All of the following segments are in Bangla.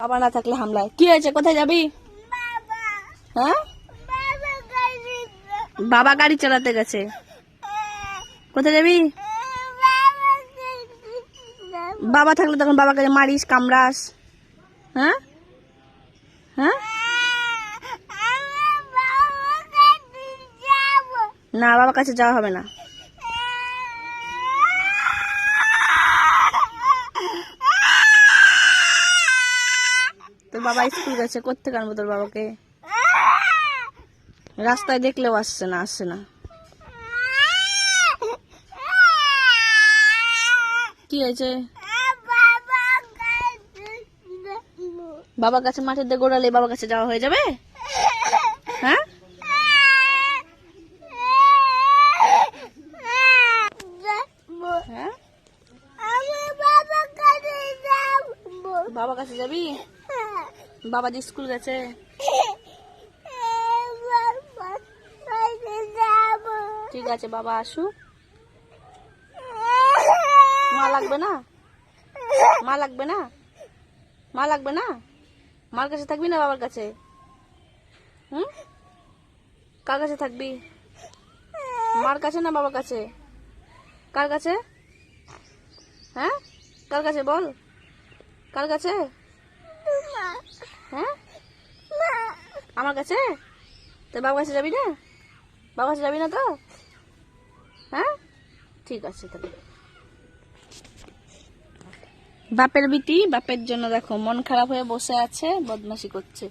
বাবা না থাকলে হামলায়। কি হয়েছে? কোথায় যাবি? হ্যাঁ? বাবা গাড়ি চালাতে গেছে। কোথায় যাবি? বাবা থাকলে তখন বাবাকে মারিস, কামড়াস। হ্যাঁ? হ্যাঁ? না, বাবার কাছে যাওয়া হবে না। বাবা স্কুল গেছে কোথেকে আনব তোর বাবাকে? রাস্তায় দেখলেও আসছে না আসছে না। কি হয়েছে? বাবার কাছে মাঠের দিয়ে গোড়ালে বাবার কাছে যাওয়া হয়ে যাবে? হ্যাঁ? হ্যাঁ? বাবার কাছে যাবি? বাবা যে স্কুল গেছে। ঠিক আছে, বাবা, আসুক। মা লাগবে না? মা লাগবে না? মা লাগবে না? মার কাছে থাকবি না বাবার কাছে? হুম? কার কাছে থাকবি? মার কাছে না বাবার কাছে? কার কাছে? হ্যাঁ? কার কাছে বল? কার কাছে? হ্যাঁ? আমার কাছে? তো বাবার কাছে যাবি না? বাবার কাছে যাবি না তো? হ্যাঁ? ঠিক আছে তাহলে। বাপের বিটি, বাপের জন্য দেখো, মন খারাপ হয়ে বসে আছে, বদমাশি করছে।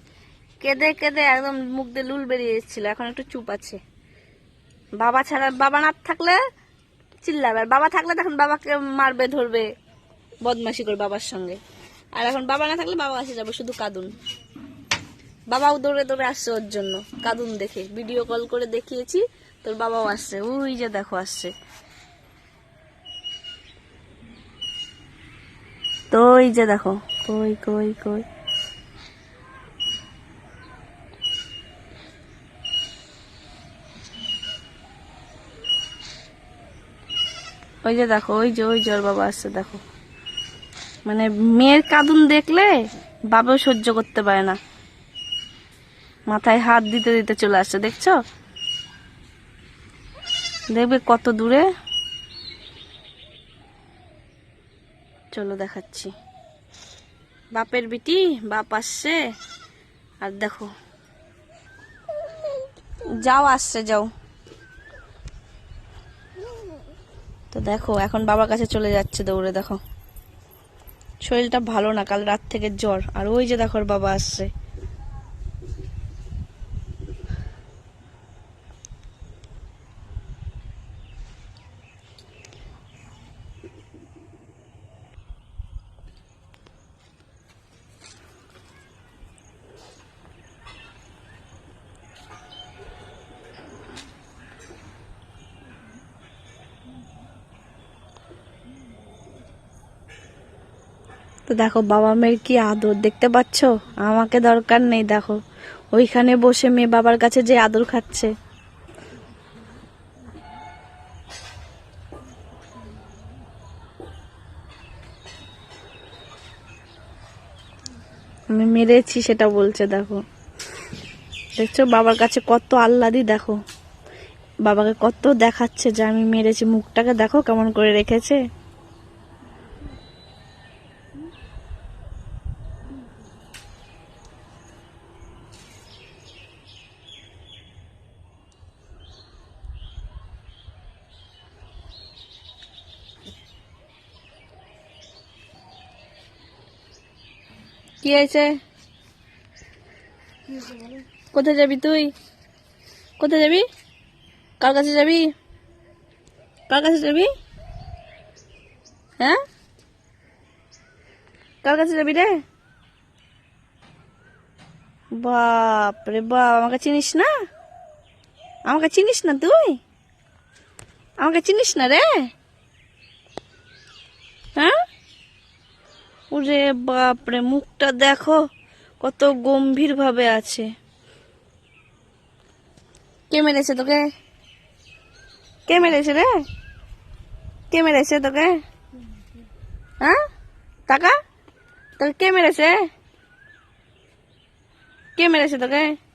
কেঁদে কেঁদে একদম মুখ দিয়ে লুল বেরিয়ে এসেছিল, এখন একটু চুপ আছে। বাবা ছাড়া, বাবা না থাকলে চিল্লাবে, আর বাবা থাকলে তখন বাবাকে মারবে, ধরবে, বদমাশি করে বাবার সঙ্গে। আর এখন বাবা না থাকলে বাবা কাছে যাব, শুধু কাঁদুন। বাবাও দৌড়ে দৌড়ে আসছে ওর জন্য। কাঁদুন দেখে। ভিডিও কল করে দেখিয়েছি, তোর বাবাও আসছে। ওই যে দেখো, আসছে। তো ওই যে দেখো, কই কই কই। ওই যে দেখো, ওই যে, ওই ওর বাবা আসছে, দেখো। মানে মেয়ের কাঁদুন দেখলে বাবাও সহ্য করতে পারে না। মাথায় হাত দিতে দিতে চলে আসছে, দেখছ? দেখবে কত দূরে? চলো দেখাচ্ছি। বাপের বিটি, বাপ আসছে। আর দেখো। যাও, আসছে, যাও। তো দেখো, এখন বাবার কাছে চলে যাচ্ছে দৌড়ে, দেখো। শরীরটা ভালো না কাল রাত থেকে জ্বর। আর ওই যে দেখো বাবা আসছে। তো দেখো, বাবা মেয়ের কি আদর দেখতে পাচ্ছ? আমাকে দরকার নেই, দেখো। ওইখানে বসে মেয়ে বাবার কাছে যে আদর খাচ্ছে। আমি মেরেছি, সেটা বলছে, দেখো। দেখছ, বাবার কাছে কত আহ্লাদি, দেখো। বাবাকে কত দেখাচ্ছে যে আমি মেরেছি। মুখটাকে দেখো কেমন করে রেখেছে। কি হয়েছে? কোথায় যাবি তুই? কোথায় যাবি? কার কাছে যাবি? কার কাছে যাবি? হ্যাঁ? কার কাছে যাবি রে? বাপ রে বাপ, আমাকে চিনিস না? আমাকে চিনিস না তুই? আমাকে চিনিস না রে? হ্যাঁ? ওরে বাপরে, মুখটা দেখো, কত গম্ভীর ভাবে আছে। কে মেরেছে তোকে? কে মেরেছে রে? কে মেরেছে তোকে? হ্যাঁ? টাকা? তোকে কে মেরেছে? কে মেরেছে তোকে?